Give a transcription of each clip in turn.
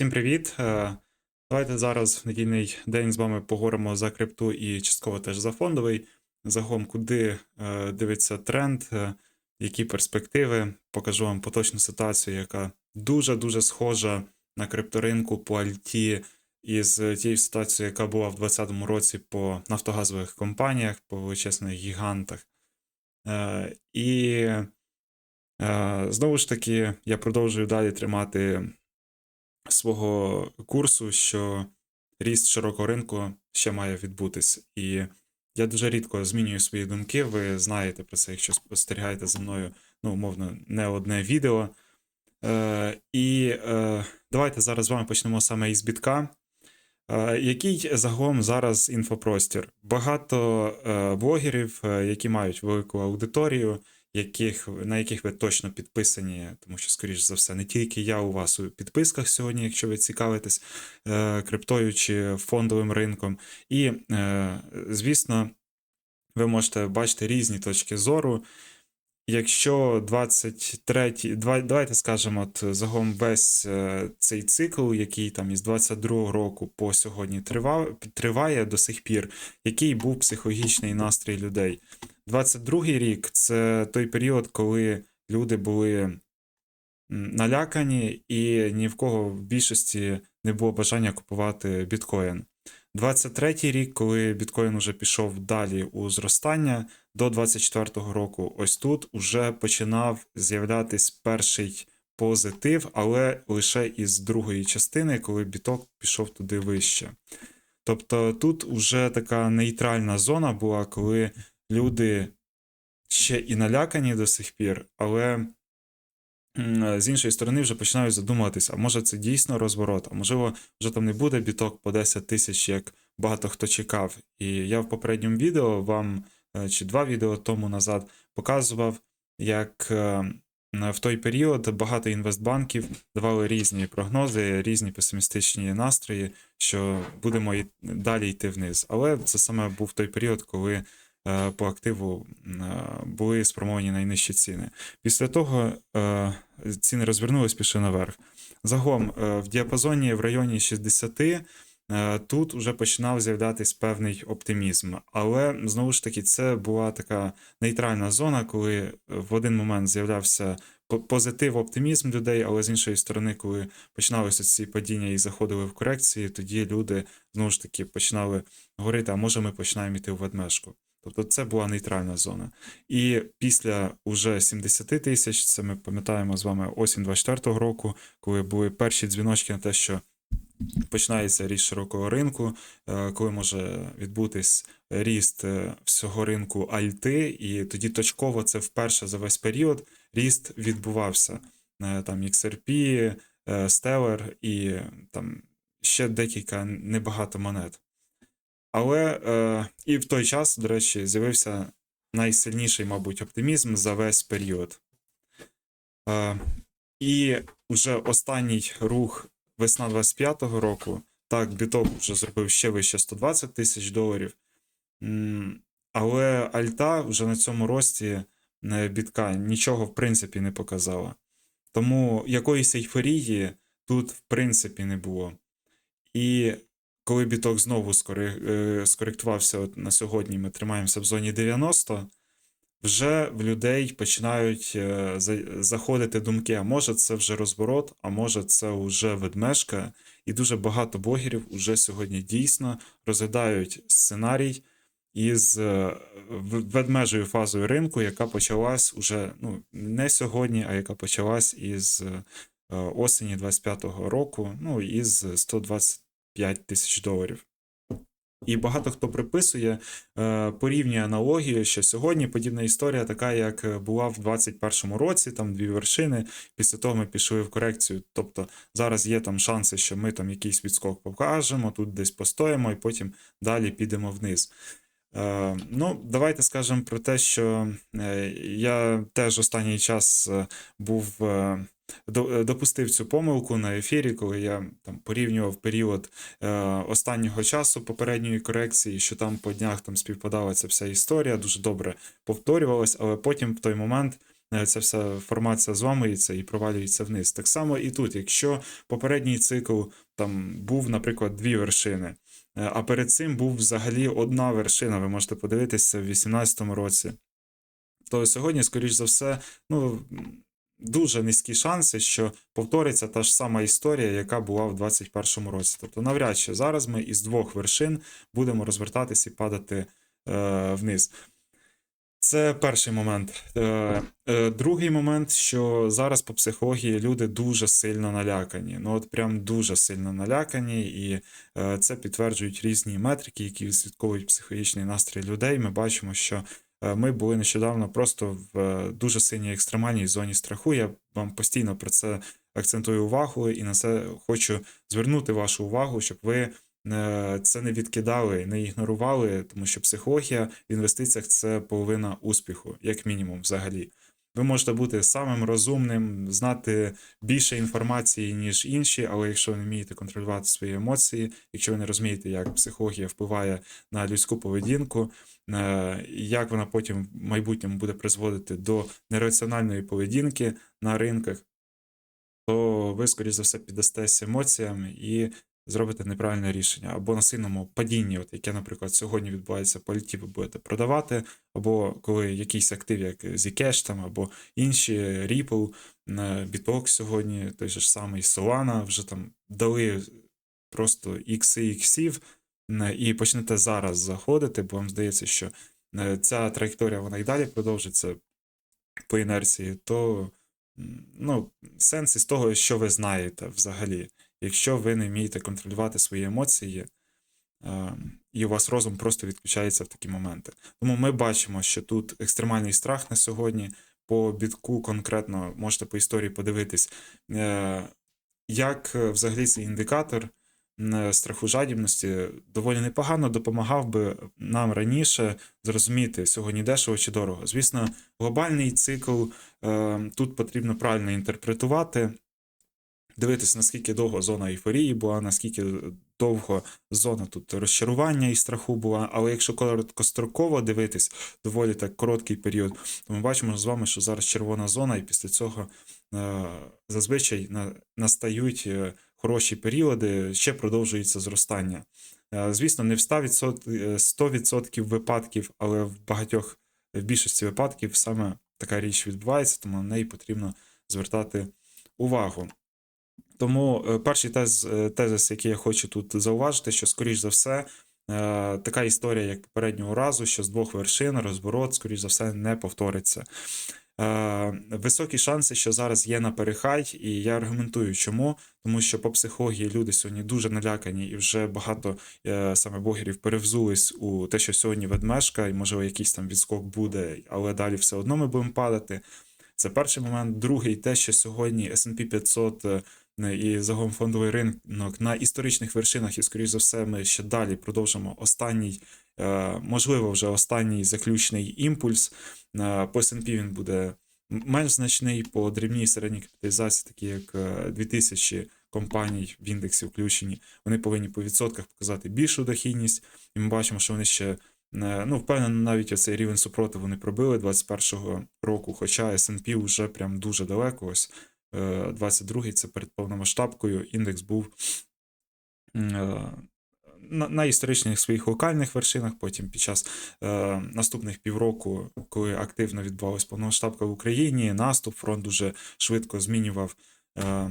Всім привіт! Е, Давайте зараз в недільний день з вами поговоримо за крипту і частково теж за фондовий. Загалом, куди е, дивиться тренд, е, які перспективи. Покажу вам поточну ситуацію, яка дуже-дуже схожа на крипторинку по Альті із тією ситуацією, яка була в 2020 році по нафтогазових компаніях, по величезних гігантах. І знову ж таки, я продовжую далі тримати свого курсу, що ріст широкого ринку ще має відбутись. І я дуже рідко змінюю свої думки. Ви знаєте про це, якщо спостерігаєте за мною, ну, умовно, не одне відео. Е, І е, давайте зараз з вами почнемо саме із бітка. Е, Який загалом зараз інфопростір? Багато е, блогерів, е, які мають велику аудиторію, яких, на яких ви точно підписані, тому що, скоріш за все, не тільки я у вас у підписках сьогодні, якщо ви цікавитесь е, криптою чи фондовим ринком. І, е, звісно, ви можете бачити різні точки зору. Якщо 23, давайте скажемо, от загалом весь е, цей цикл, який там із 22 року по сьогодні тривав, триває до сих пір, який був психологічний настрій людей. 22-й рік це той період, коли люди були налякані, і ні в кого в більшості не було бажання купувати біткоін. 23-й рік, коли біткоін уже пішов далі у зростання, до 24-го року, ось тут уже починав з'являтись перший позитив, але лише із другої частини, коли біток пішов туди вище. Тобто тут уже така нейтральна зона була, коли люди ще і налякані до сих пір, але з іншої сторони вже починають задумуватися, а може це дійсно розворот, а можливо, вже там не буде біток по 10 тисяч, як багато хто чекав. І я в попередньому відео вам е, чи два відео тому назад показував, як е, в той період багато інвестбанків давали різні прогнози, різні песимістичні настрої, що будемо і далі йти вниз. Але це саме був той період, коли по активу е, були спромовані найнижчі ціни. Після того е, ціни розвернулись, пішли наверх. Загалом е, в діапазоні в районі 60 е, тут вже починав з'являтися певний оптимізм. Але знову ж таки, це була така нейтральна зона, коли в один момент з'являвся по- позитив, оптимізм людей, але з іншої сторони, коли починалися ці падіння і заходили в корекції, тоді люди знову ж таки починали говорити, а може ми починаємо йти в ведмежку. Тобто це була нейтральна зона. І після уже 70 тисяч, це ми пам'ятаємо з вами осінь 24-го року, коли були перші дзвіночки на те, що починається ріст широкого ринку, е, коли може відбутись ріст е, всього ринку альти, і тоді точково це вперше за весь період ріст відбувався. Е, Там XRP, Stellar і там ще декілька небагато монет. Але е, і в той час, до речі, з'явився найсильніший, мабуть, оптимізм за весь період. Е, і вже останній рух весна 25-го року, так, біток вже зробив ще вище 120 тисяч доларів. Але Альта вже на цьому рості е, бітка нічого в принципі не показала. Тому якоїсь ейфорії тут в принципі не було. І коли біток знову е, скоректувався от на сьогодні, ми тримаємося в зоні 90, вже в людей починають е, заходити думки, а може це вже розворот, а може це вже ведмежка. І дуже багато блогерів уже сьогодні дійсно розглядають сценарій із е, ведмежою фазою ринку, яка почалась уже ну, не сьогодні, а яка почалась із осені 25-го року, ну, із 125 тисяч доларів. І багато хто приписує, е, порівнює аналогію, що сьогодні подібна історія, така як е, була в 21-му році, там дві вершини. Після того ми пішли в корекцію. Тобто зараз є там шанси, що ми там якийсь відскок покажемо, тут десь постоїмо, і потім далі підемо вниз. Е, ну, давайте скажемо про те, що я теж останній час був. Е, до- Допустив цю помилку на ефірі, коли я там порівнював період е, останнього часу попередньої корекції, що там по днях там співпадала ця вся історія, дуже добре повторювалась, але потім в той момент е, ця вся формація зламується і провалюється вниз. Так само і тут, якщо попередній цикл там був, наприклад, дві вершини, е, а перед цим був взагалі одна вершина, ви можете подивитися в 2018 році, то сьогодні, скоріш за все, ну. Дуже низькі шанси, що повториться та ж сама історія, яка була в 2021 році. Тобто, навряд чи зараз ми із двох вершин будемо розвертатись і падати е, вниз. Це перший момент. Е, е, другий момент, що зараз по психології люди дуже сильно налякані. Ну, от прям дуже сильно налякані, і е, це підтверджують різні метрики, які відслідковують психологічний настрій людей. Ми бачимо, що ми були нещодавно просто в е, дуже сильній екстремальній зоні страху. Я вам постійно про це акцентую увагу і на це хочу звернути вашу увагу, щоб ви е, це не відкидали, не ігнорували, тому що психологія в інвестиціях це половина успіху, як мінімум, взагалі. Ви можете бути самим розумним, знати більше інформації, ніж інші, але якщо ви не вмієте контролювати свої емоції, якщо ви не розумієте, як психологія впливає на людську поведінку, е, як вона потім в майбутньому буде призводити до нераціональної поведінки на ринках, то ви, скоріш за все, піддастесь емоціям і зробите неправильне рішення. Або на сильному падінні, от яке, наприклад, сьогодні відбувається по літі, ви будете продавати, або коли якийсь актив, як Zcash там, або інші Ripple, е, сьогодні, той же ж самий Solana, вже там дали просто ікси іксів, е, і почнете зараз заходити, бо вам здається, що е, ця траєкторія вона і далі продовжиться по інерції, то ну, сенс із того, що ви знаєте взагалі. Якщо ви не вмієте контролювати свої емоції, е, і у вас розум просто відключається в такі моменти. Тому ми бачимо, що тут екстремальний страх на сьогодні. По бітку конкретно можете по історії подивитись, е, як е, взагалі цей індикатор страху жадібності доволі непогано допомагав би нам раніше зрозуміти сьогодні дешево чи дорого. Звісно, глобальний цикл е, тут потрібно правильно інтерпретувати дивитися, наскільки довго зона ейфорії була, наскільки довго зона тут розчарування і страху була. Але якщо короткостроково дивитись, доволі так короткий період, то ми бачимо з вами, що зараз червона зона, і після цього е, зазвичай на, настають е, хороші періоди, ще продовжується зростання. Е, звісно, не в 100%, е, 100% випадків, але в багатьох в більшості випадків саме така річ відбувається, тому на неї потрібно звертати увагу. Тому е, перший тез, тезис, який я хочу тут зауважити, що, скоріш за все, така історія, як попереднього разу, що з двох вершин розворот, скоріш за все, не повториться. Високі шанси, що зараз є на перехай, і я аргументую, чому. Тому що по психології люди сьогодні дуже налякані, і вже багато саме блогерів перевзулись у те, що сьогодні ведмежка, і можливо якийсь там відскок буде, але далі все одно ми будемо падати. Це перший момент. Другий, те, що сьогодні SP 500 і загалом фондовий ринок на історичних вершинах, і, скоріш за все, ми ще далі продовжимо останній, е, можливо, вже останній заключний імпульс. Е, по S&P він буде менш значний, по дрібній середній капіталізації, такі як 2000 е, компаній в індексі включені, вони повинні по відсотках показати більшу дохідність, і ми бачимо, що вони ще. Ну, впевнено, навіть оцей рівень супротиву не пробили 21-го року, хоча S&P вже прям дуже далеко. Ось 22-й це перед повномасштабкою індекс був е, на, на історичних своїх локальних вершинах. Потім під час е, наступних півроку, коли активно відбувалась повномасштабка в Україні, наступ фронт дуже швидко змінював. Е,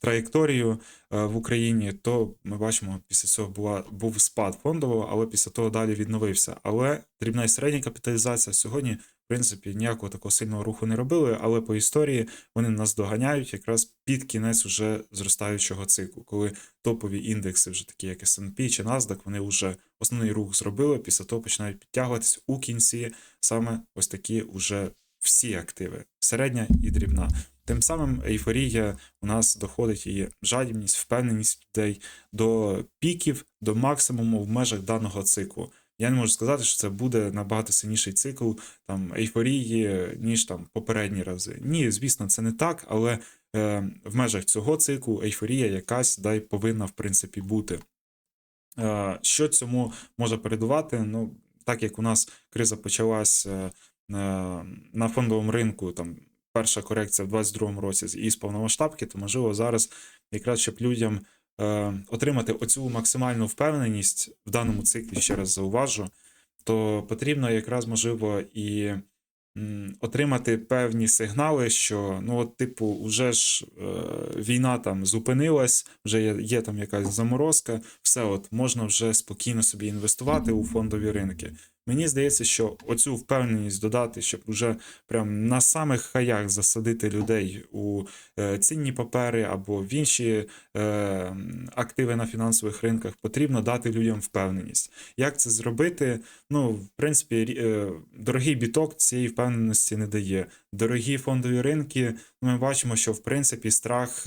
Траєкторію е, в Україні, то ми бачимо, після цього була був спад фондового, але після того далі відновився. Але дрібна і середня капіталізація сьогодні принципі, ніякого такого сильного руху не робили, але по історії вони нас доганяють якраз під кінець уже зростаючого циклу, коли топові індекси, вже такі як S&P чи NASDAQ, вони вже основний рух зробили, після того починають підтягуватись у кінці саме ось такі уже всі активи, середня і дрібна. Тим самим ейфорія у нас доходить і жадібність, впевненість людей до піків, до максимуму в межах даного циклу. Я не можу сказати, що це буде набагато сильніший цикл там ейфорії, ніж там попередні рази. Ні, звісно, це не так, але е, в межах цього циклу ейфорія якась дай повинна в принципі бути. Е, Що цьому може передувати? Ну, так як у нас криза почалась е, на фондовому ринку там перша корекція в 22-му році із повномасштабки, то можливо зараз якраз щоб людям е, отримати оцю максимальну впевненість в даному циклі, ще раз зауважу, то потрібно якраз можливо і отримати певні сигнали, що ну, от, типу, вже ж е, війна там зупинилась, вже є, є там якась заморозка, все от можна вже спокійно собі інвестувати у фондові ринки. Мені здається, що оцю впевненість додати, щоб вже прям на самих хаях засадити людей у е, цінні папери або в інші е, активи на фінансових ринках, потрібно дати людям впевненість. Як це зробити? Ну, в принципі, е, дорогий біток цієї впевненості не дає. Дорогі фондові ринки, ми бачимо, що в принципі страх.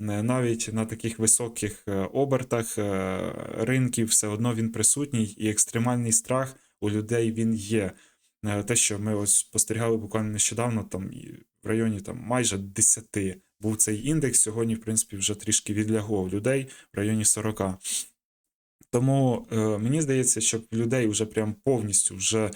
навіть на таких високих обертах ринків все одно він присутній, і екстремальний страх у людей він є. Е, Те, що ми ось спостерігали буквально нещодавно, там в районі там майже 10 був цей індекс. Сьогодні, в принципі, вже трішки відлягло людей в районі 40. Тому е, мені здається, щоб людей вже прям повністю вже е,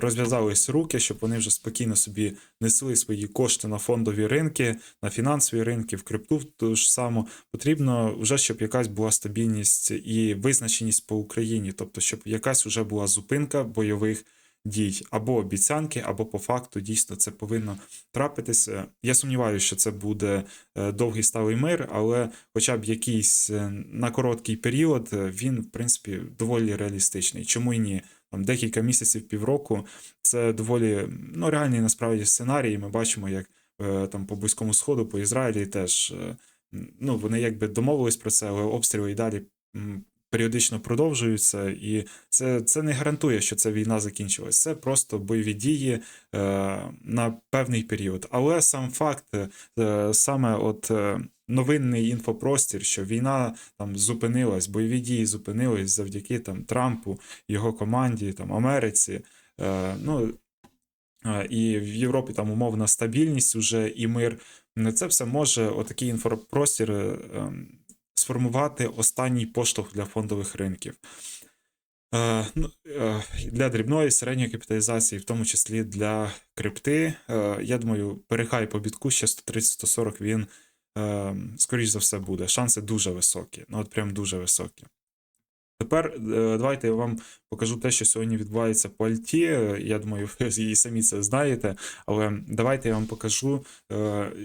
розв'язались руки, щоб вони вже спокійно собі несли свої кошти на фондові ринки, на фінансові ринки, в крипту ту ж саму, потрібно вже, щоб якась була стабільність і визначеність по Україні, тобто, щоб якась вже була зупинка бойових дій, або обіцянки, або по факту дійсно це повинно трапитися. Я сумніваюся, що це буде е, довгий сталий мир, але хоча б якийсь е, на короткий період е, він, в принципі, доволі реалістичний. Чому і ні? Там декілька місяців, півроку це доволі ну, реальний насправді сценарій. Ми бачимо, як там по Близькому Сходу, по Ізраїлі теж ну, вони якби домовились про це, але обстріли і далі періодично продовжуються, і це, це не гарантує, що ця війна закінчилась. Це просто бойові дії е, на певний період. Але сам факт, е, саме от е, новинний інфопростір, що війна там зупинилась, бойові дії зупинились завдяки там Трампу, його команді, там Америці. Е, ну, е, і в Європі там умовна стабільність уже і мир. Це все може отакий інфопростір е, ем, сформувати останній поштовх для фондових ринків. Е, ну, е, Для дрібної середньої капіталізації, в тому числі для крипти. Е, Я думаю, перехай по бітку ще 130-140 він, скоріш за все, буде. Шанси дуже високі. Ну, от прям дуже високі. Тепер давайте я вам покажу те, що сьогодні відбувається по Альті. Я думаю, ви і самі це знаєте. Але давайте я вам покажу,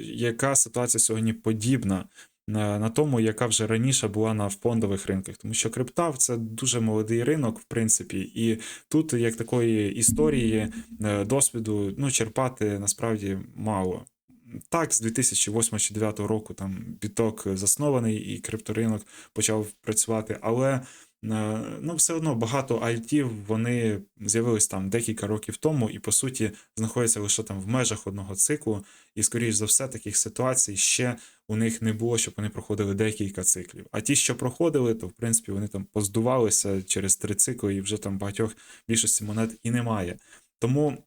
яка ситуація сьогодні подібна на тому, яка вже раніше була на фондових ринках. Тому що крипта це дуже молодий ринок, в принципі, і тут як такої історії, е, досвіду ну, черпати насправді мало. Так, з 2008-2009 року там біток заснований і крипторинок почав працювати, але е, ну, все одно багато альтів вони з'явились там декілька років тому і, по суті, знаходяться лише там в межах одного циклу. І, скоріш за все, таких ситуацій ще у них не було, щоб вони проходили декілька циклів. А ті, що проходили, то в принципі вони там поздувалися через три цикли, і вже там багатьох більшості монет і немає. Тому.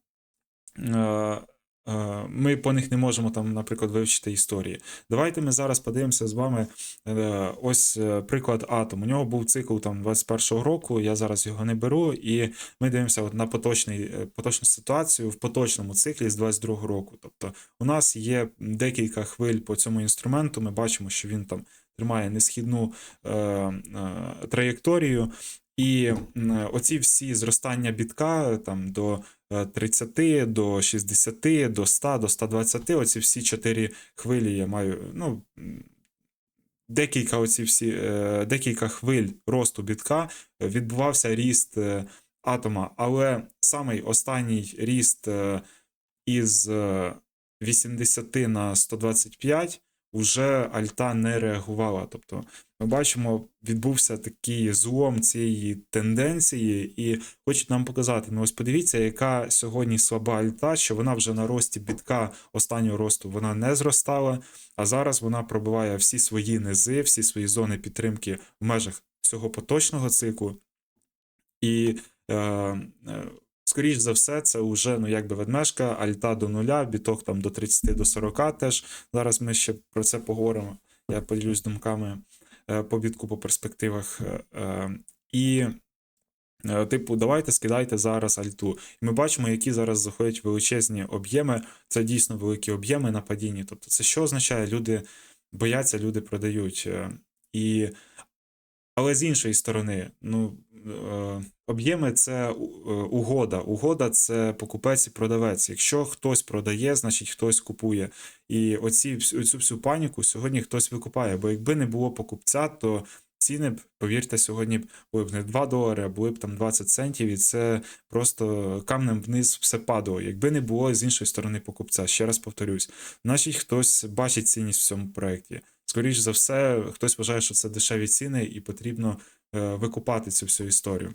Е- Ми по них не можемо там, наприклад, вивчити історії. Давайте ми зараз подивимося з вами е, ось е, приклад Атом. У нього був цикл там 21-го року. Я зараз його не беру, і ми дивимося от на поточний, поточну ситуацію в поточному циклі з 22-го року. Тобто, у нас є декілька хвиль по цьому інструменту. Ми бачимо, що він там тримає несхідну е, е, траєкторію. І оці всі зростання бітка там до 30, до 60, до 100, до 120, оці всі чотири хвилі я маю. ну, Декілька оці всі, е, декілька хвиль росту бітка е, відбувався ріст е, атома, але самий останній ріст е, із е, 80 на 125 уже альта не реагувала. Тобто ми бачимо, відбувся такий злом цієї тенденції, і хочуть нам показати: ну ось подивіться, яка сьогодні слаба альта, що вона вже на рості бітка останнього росту вона не зростала, а зараз вона пробиває всі свої низи, всі свої зони підтримки в межах цього поточного циклу. І е, е, скоріш за все, це вже ну якби ведмежка, альта до нуля, біток там до 30 до 40 теж. Зараз ми ще про це поговоримо. Я поділюсь думками е, по бітку перспективах. Е, е, і Типу, давайте скидайте зараз альту. І ми бачимо, які зараз заходять величезні об'єми. Це дійсно великі об'єми на падінні. Тобто, це що означає? Люди бояться, люди продають. І... Але з іншої сторони, ну, об'єми це е, угода. Угода це покупець і продавець. Якщо хтось продає, значить хтось купує. І оці, всю- всю паніку сьогодні хтось викупає. Бо якби не було покупця, то ціни б, повірте, сьогодні були б не 2 долари, а були б там 20 центів, і це просто камнем вниз все падало. Якби не було з іншої сторони покупця, ще раз повторюсь, значить хтось бачить цінність в цьому проєкті. Скоріш за все, хтось вважає, що це дешеві ціни, і потрібно е, викупати цю всю історію.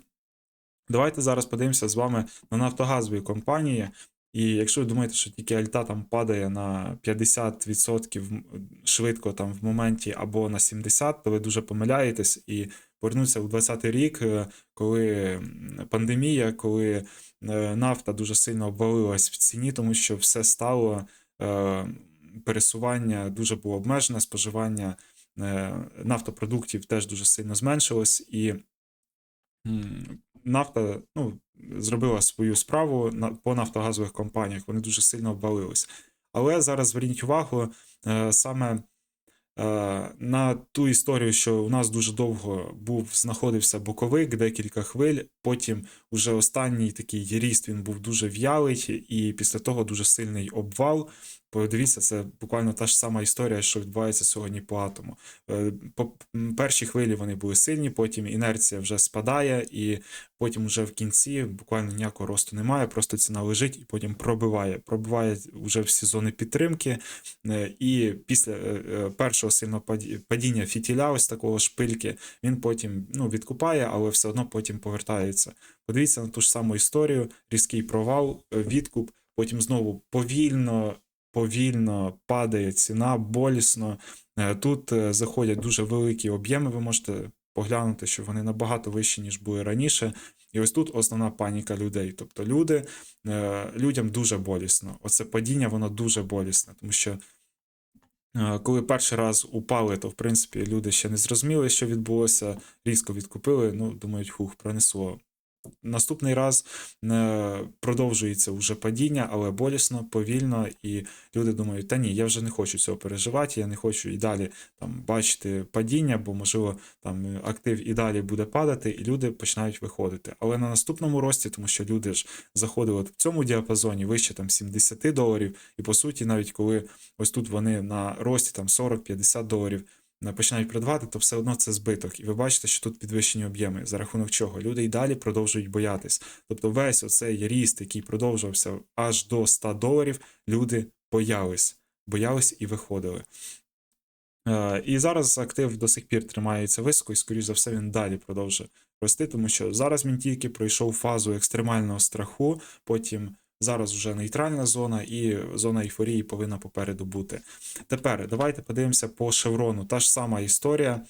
Давайте зараз подивимося з вами на нафтогазові компанії. І якщо ви думаєте, що тільки альта там падає на 50% швидко там в моменті або на 70%, то ви дуже помиляєтесь і повернуться у 20-й рік, е, коли пандемія, коли е, нафта дуже сильно обвалилась в ціні, тому що все стало е, пересування дуже було обмежене, споживання е, нафтопродуктів теж дуже сильно зменшилось, і нафта ну, зробила свою справу по нафтогазових компаніях. Вони дуже сильно обвалились. Але зараз зверніть увагу е, саме е, на ту історію, що у нас дуже довго був знаходився боковик, декілька хвиль. Потім уже останній такий ріст він був дуже в'ялий, і після того дуже сильний обвал. Подивіться, це буквально та ж сама історія, що відбувається сьогодні по атому. Е, По м, перші хвилі вони були сильні, потім інерція вже спадає, і потім вже в кінці буквально ніякого росту немає, просто ціна лежить і потім пробиває. Пробиває вже всі зони підтримки. Е, І після е, першого сильного падіння фітіля, ось такого шпильки, він потім ну, відкупає, але все одно потім повертається. Подивіться на ту ж саму історію: різкий провал, відкуп, потім знову повільно. Повільно падає ціна, болісно. Е, Тут е, заходять дуже великі об'єми. Ви можете поглянути, що вони набагато вищі, ніж були раніше. І ось тут основна паніка людей. Тобто люди, е, людям дуже болісно. Оце падіння, воно дуже болісне, тому що Коли перший раз упали, то в принципі люди ще не зрозуміли, що відбулося, різко відкупили. Ну, думають, хух, пронесло. Наступний раз е, продовжується вже падіння, але болісно, повільно, і люди думають, та ні, я вже не хочу цього переживати, я не хочу і далі там бачити падіння, бо можливо там е, актив і далі буде падати, і люди починають виходити. Але на наступному рості, тому що люди ж заходили в цьому діапазоні вище там 70 доларів, і по суті, навіть коли ось тут вони на рості там 40-50 доларів починають продавати, то все одно це збиток. І ви бачите, що тут підвищені об'єми, за рахунок чого люди і далі продовжують боятись. Тобто весь оцей ріст, який продовжувався аж до 100 доларів, люди боялись, боялись і виходили. Е, І зараз актив до сих пір тримається високо, і, скоріш за все, він далі продовжує рости, тому що зараз він тільки пройшов фазу екстремального страху, потім зараз вже нейтральна зона, і зона ейфорії повинна попереду бути. Тепер давайте подивимося по шеврону. Та ж сама історія.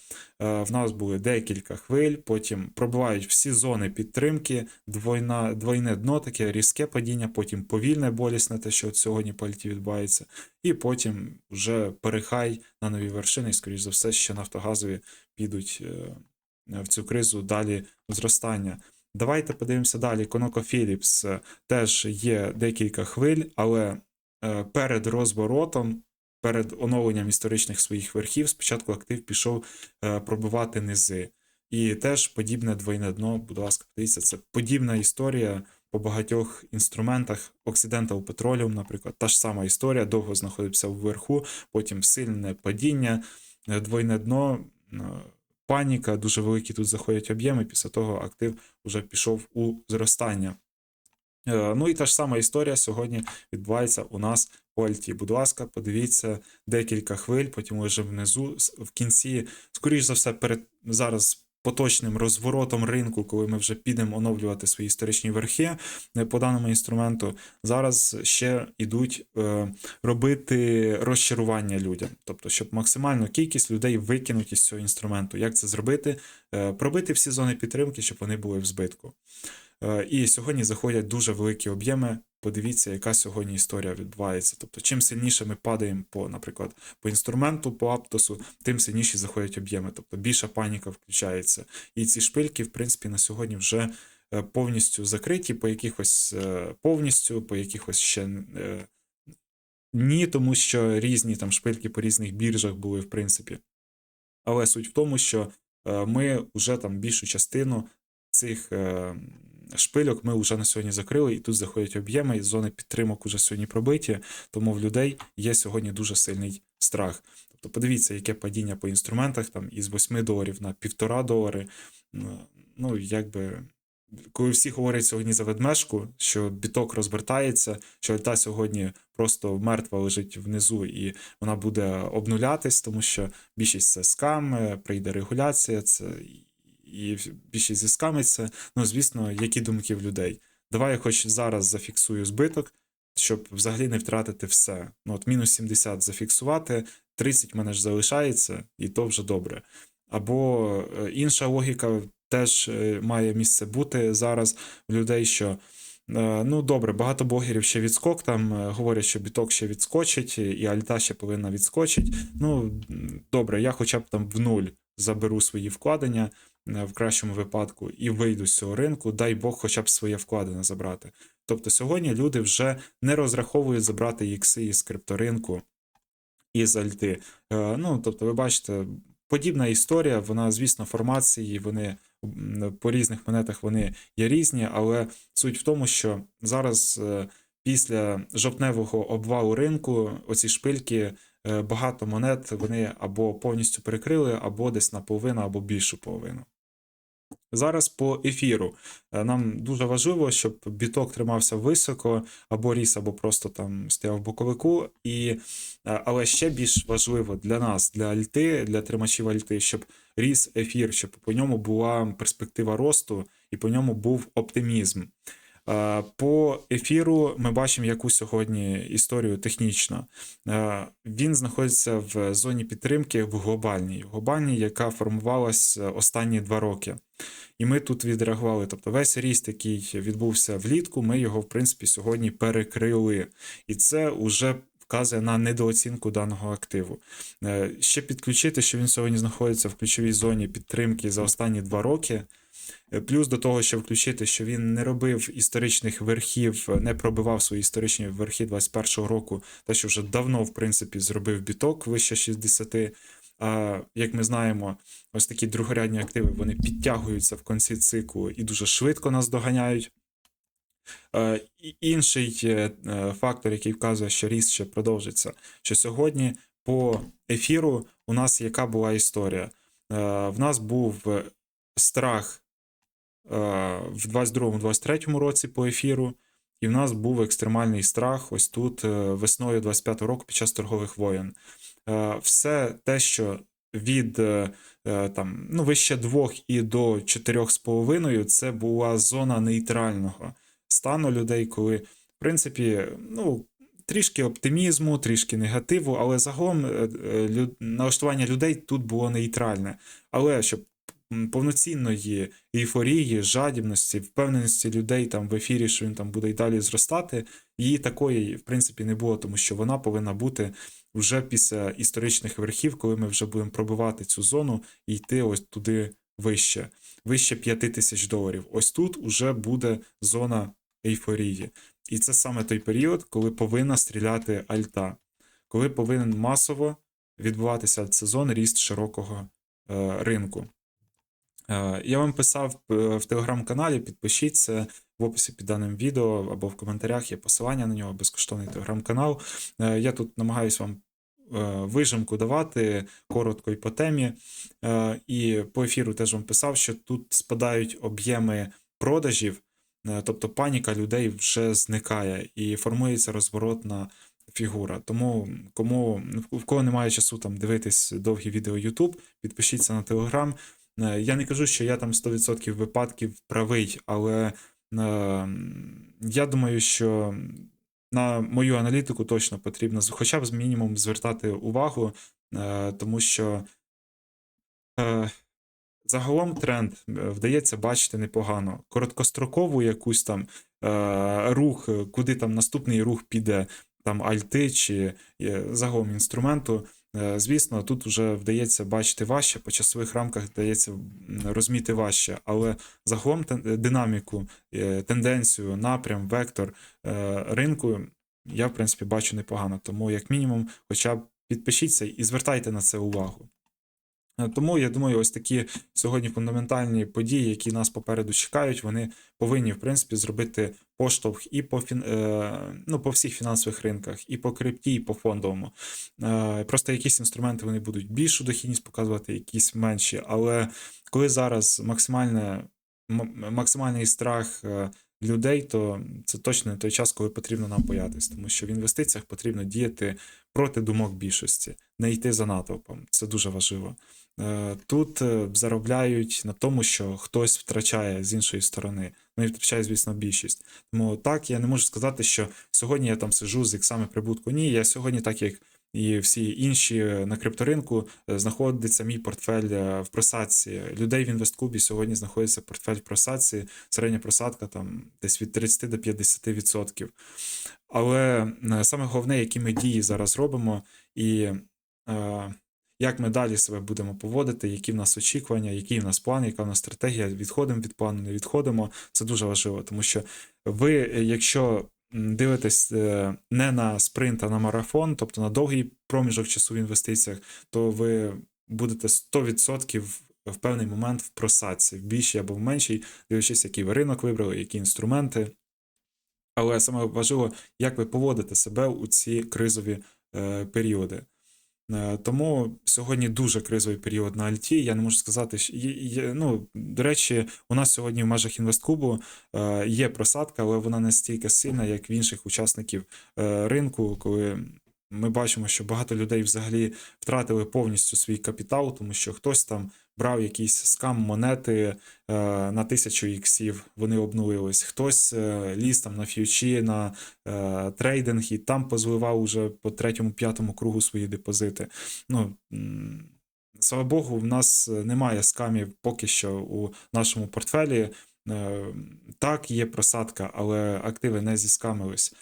Е, В нас були декілька хвиль, потім пробивають всі зони підтримки, двойна, двойне дно, таке різке падіння, потім повільне болісне, те, що от сьогодні по альті відбувається, і потім вже перехай на нові вершини, і, скоріш за все, ще нафтогазові підуть е, в цю кризу далі зростання. Давайте подивимося далі. ConocoPhillips е, теж є декілька хвиль, але е, перед розворотом, перед оновленням історичних своїх верхів, спочатку актив пішов е, пробивати низи. І теж подібне двойне дно, будь ласка, подивіться, це подібна історія по багатьох інструментах. Occidental Petroleum, наприклад, та ж сама історія, довго знаходився вверху, потім сильне падіння, двойне дно. Паніка, дуже великі тут заходять об'єми. Після того актив вже пішов у зростання. Е, Ну і та ж сама історія сьогодні відбувається у нас по Альті. Будь ласка, подивіться декілька хвиль, потім лише внизу, в кінці, скоріш за все, перед зараз поточним розворотом ринку, коли ми вже підемо оновлювати свої історичні верхи е, по даному інструменту, зараз ще йдуть е, робити розчарування людям. Тобто, щоб максимальну кількість людей викинути з цього інструменту. Як це зробити? Е, Пробити всі зони підтримки, щоб вони були в збитку. І сьогодні заходять дуже великі об'єми. Подивіться, яка сьогодні історія відбувається. Тобто, чим сильніше ми падаємо по, наприклад, по інструменту, по аптосу, тим сильніші заходять об'єми. Тобто більша паніка включається. І ці шпильки, в принципі, на сьогодні вже е, повністю закриті, по якихось е, повністю, по якихось ще е, ні, тому що різні там шпильки по різних біржах були, в принципі. Але суть в тому, що ми вже там більшу частину цих шпильок ми вже на сьогодні закрили, і тут заходять об'єми, і зони підтримок уже сьогодні пробиті, тому в людей є сьогодні дуже сильний страх. Тобто подивіться, яке падіння по інструментах там із 8 доларів на 1,5 долари. Ну, Ну, якби. Коли всі говорять сьогодні за ведмежку, що біток розвертається, що альта сьогодні просто мертва лежить внизу, і вона буде обнулятись, тому що більшість це скам, прийде регуляція, це і більшість зіскамиться. Ну, звісно, які думки в людей. Давай я хоч зараз зафіксую збиток, щоб взагалі не втратити все. Ну, от мінус 70 зафіксувати, 30 в мене ж залишається, і то вже добре. Або е, інша логіка теж е, має місце бути зараз в людей, що. е, Ну, добре, багато блогерів ще відскок там говорять, що біток ще відскочить, і альта ще повинна відскочить. Ну, добре, я хоча б там в нуль заберу свої вкладення в кращому випадку і вийду з цього ринку, дай Бог хоча б своє вкладення забрати. Тобто сьогодні люди вже не розраховують забрати ікси із крипторинку із альти. Е, Ну, тобто, ви бачите, подібна історія, вона, звісно, формації, вони по різних монетах вони є різні, але суть в тому, що зараз е, після жовтневого обвалу ринку оці шпильки, е, багато монет вони або повністю перекрили, або десь наполовину, або більшу половину. Зараз по ефіру. Е, Нам дуже важливо, щоб біток тримався високо, або ріс, або просто там стояв в боковику. І, е, але ще більш важливо для нас, для альти, для тримачів альти, щоб ріс ефір, щоб по ньому була перспектива росту і по ньому був оптимізм. Е, По ефіру ми бачимо яку сьогодні історію технічно. Він знаходиться в зоні підтримки в глобальній, глобальній, яка формувалась останні два роки. І ми тут відреагували. Тобто весь ріст, який відбувся влітку, ми його, в принципі, сьогодні перекрили. І це вже вказує на недооцінку даного активу. Е, Ще підключити, що він сьогодні знаходиться в ключовій зоні підтримки за останні два роки. Е, Плюс до того, що включити, що він не робив історичних верхів, не пробивав свої історичні верхи 21-го року, те, що вже давно, в принципі, зробив біток вище 60. Як ми знаємо, ось такі другорядні активи вони підтягуються в кінці циклу і дуже швидко нас доганяють. Інший е, е, фактор, який вказує, що ріст ще продовжиться, що сьогодні по ефіру у нас яка була історія? Е, В нас був страх в 22-23 році по ефіру, і в нас був екстремальний страх ось тут е, весною 25-го року під час торгових воєн. Е, Все те, що від е, там, ну, вище 2 і до 4,5 це була зона нейтрального стану людей, коли, в принципі, ну. Трішки оптимізму, трішки негативу, але загалом налаштування людей тут було нейтральне. Але щоб повноцінної ейфорії, жадібності, впевненості людей там в ефірі, що він там буде й далі зростати, її такої, в принципі, не було, тому що вона повинна бути вже після історичних верхів, коли ми вже будемо пробивати цю зону і йти ось туди вище, вище 5 тисяч доларів. Ось тут уже буде зона ейфорії. І це саме той період, коли повинна стріляти альта, коли повинен масово відбуватися сезон ріст широкого е, ринку. Е, Я вам писав е, в телеграм-каналі, підпишіться в описі під даним відео або в коментарях є посилання на нього, безкоштовний телеграм-канал. Е, Я тут намагаюсь вам вижимку давати коротко і по темі. І по ефіру теж вам писав, що тут спадають об'єми продажів, тобто паніка людей вже зникає і формується розворотна фігура. Тому кому в кого немає часу там дивитись довгі відео YouTube, підпишіться на Telegram. Е, Я не кажу, що я там 100% випадків правий, але е, я думаю, що на мою аналітику точно потрібно хоча б з мінімум звертати увагу, е, тому що загалом тренд вдається бачити непогано. Короткострокову якусь там рух, куди там наступний рух піде, там альти чи загалом інструменту. Е, Звісно, тут вже вдається бачити важче, по часових рамках вдається розуміти важче, але загалом динаміку, е, тенденцію, напрям, вектор е, ринку я, в принципі, бачу непогано. Тому, як мінімум, хоча б підпишіться і звертайте на це увагу. Е, Тому я думаю, ось такі сьогодні фундаментальні події, які нас попереду чекають, вони повинні, в принципі, зробити поштовх і по фін... е, ну, по всіх фінансових ринках, і по крипті, і по фондовому. Е, Просто якісь інструменти вони будуть більшу дохідність показувати, якісь менші. Але коли зараз максимальне, максимальний страх людей, то це точно не той час, коли потрібно нам боятись, тому що в інвестиціях потрібно діяти проти думок більшості, не йти за натовпом. Це дуже важливо. Е, Тут е, заробляють на тому, що хтось втрачає з іншої сторони. Ну і втрачає, звісно, більшість. Тому так я не можу сказати, що сьогодні я там сижу з іксами прибутку. Ні, я сьогодні, так як і всі інші е, на крипторинку, знаходиться мій портфель в просадці. Людей в інвесткубі сьогодні знаходиться портфель в просадці, середня просадка там десь від 30 до 50%. Але саме головне, які ми дії зараз робимо, і як ми далі себе будемо поводити, які в нас очікування, який в нас план, яка в нас стратегія, відходимо від плану, не відходимо. Це дуже важливо, тому що ви, е, якщо дивитесь е, не на спринт, а на марафон, тобто на довгий проміжок часу в інвестиціях, то ви будете 100% в певний момент в просадці, в більшій або в меншій, дивлячись, який ви ринок вибрали, які інструменти. Але саме важливо, як ви поводите себе у ці кризові е, періоди. Е, Тому сьогодні дуже кризовий період на Альті. Я не можу сказати, що ну, до речі, у нас сьогодні в межах інвесткубу е, є просадка, але вона не стільки сильна, як в інших учасників е, ринку, коли ми бачимо, що багато людей взагалі втратили повністю свій капітал, тому що хтось там брав якісь скам монети е, на тисячу іксів, вони обнулились. Хтось е, ліз там на ф'ючі, на е, трейдинг і там позливав уже по третьому, п'ятому кругу свої депозити. Ну, слава Богу, в нас немає скамів поки що у нашому портфелі. Так, є просадка, але активи не зіскамились,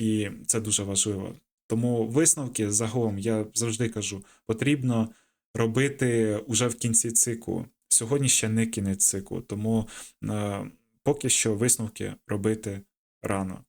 і це дуже важливо. Тому висновки загалом я завжди кажу, потрібно робити уже в кінці циклу. Сьогодні ще не кінець циклу, тому е, поки що висновки робити рано.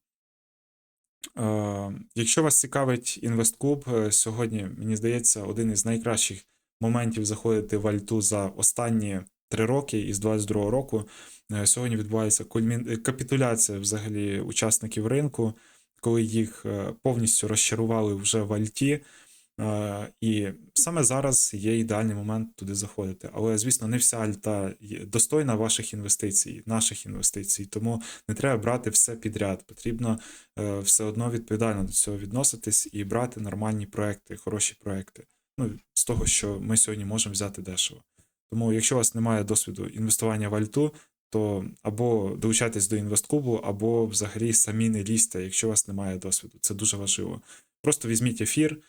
Е, якщо вас цікавить інвесткуб, е, сьогодні, мені здається, один із найкращих моментів заходити в Альту за останні три роки із 22 року. Е, Сьогодні відбувається кульмін... е, капітуляція взагалі учасників ринку, коли їх е, повністю розчарували вже в Альті. Е, І саме зараз є ідеальний момент туди заходити. Але, звісно, не вся альта достойна ваших інвестицій, наших інвестицій. Тому не треба брати все підряд. Потрібно е, все одно відповідально до цього відноситись і брати нормальні проекти, хороші проекти. Ну, з того, що ми сьогодні можемо взяти дешево. Тому, якщо у вас немає досвіду інвестування в альту, то або долучайтесь до інвесткубу, або взагалі самі не лізьте, якщо у вас немає досвіду. Це дуже важливо. Просто візьміть ефір,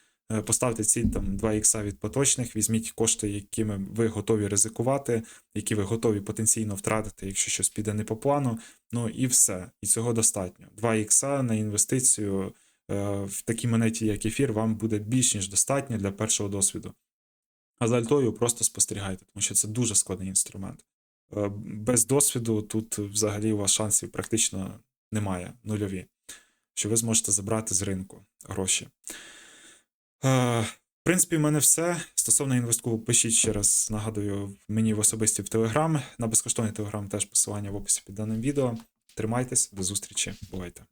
поставте ціль там 2 ікса від поточних, візьміть кошти, якими ви готові ризикувати, які ви готові потенційно втратити, якщо щось піде не по плану. Ну і все. І цього достатньо. 2 ікса на інвестицію е, в такій монеті, як ефір, вам буде більш ніж достатньо для першого досвіду. А за альтою просто спостерігайте, тому що це дуже складний інструмент. Е, Без досвіду тут взагалі у вас шансів практично немає, нульові, що ви зможете забрати з ринку гроші. Е, В принципі, в мене все. Стосовно інвестку, пишіть ще раз, нагадую, мені в особисті в Телеграм. На безкоштовний Телеграм теж посилання в описі під даним відео. Тримайтесь, до зустрічі, бувайте.